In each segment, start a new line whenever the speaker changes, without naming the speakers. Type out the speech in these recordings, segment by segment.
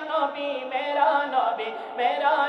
میرا نبی میرا نبی میرا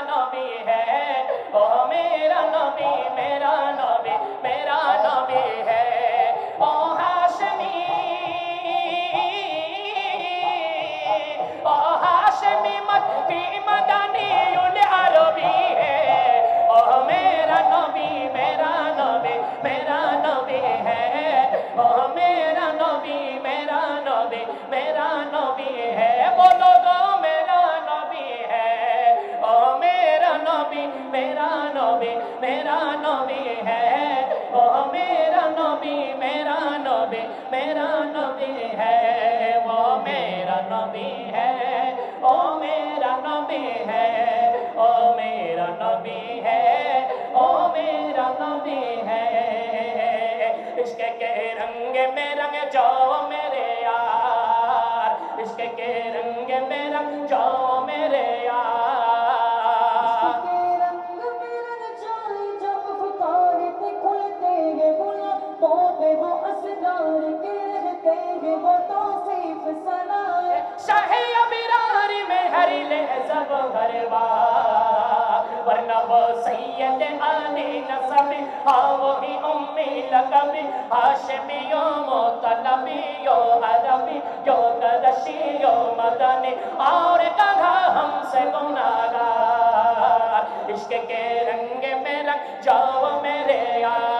میرا نبی میرا نبی ہے۔ او میرا نبی میرا نبی میرا نبی ہے۔ وہ میرا نبی ہے او میرا نبی ہے او میرا نبی ہے او میرا نبی ہے۔ عشق کے کہ رنگ میں رنگ جاؤ میرے یار۔ عشق کے کہ رنگ
میں رنگ جاؤ
شاہ امیرار میں ہر ورنہ وہ سید نصب ہاں وہی امی مدنی، اور کہا ہم سے گناہگار، عشق کے رنگ میں رنگ، جاؤ میرے یار۔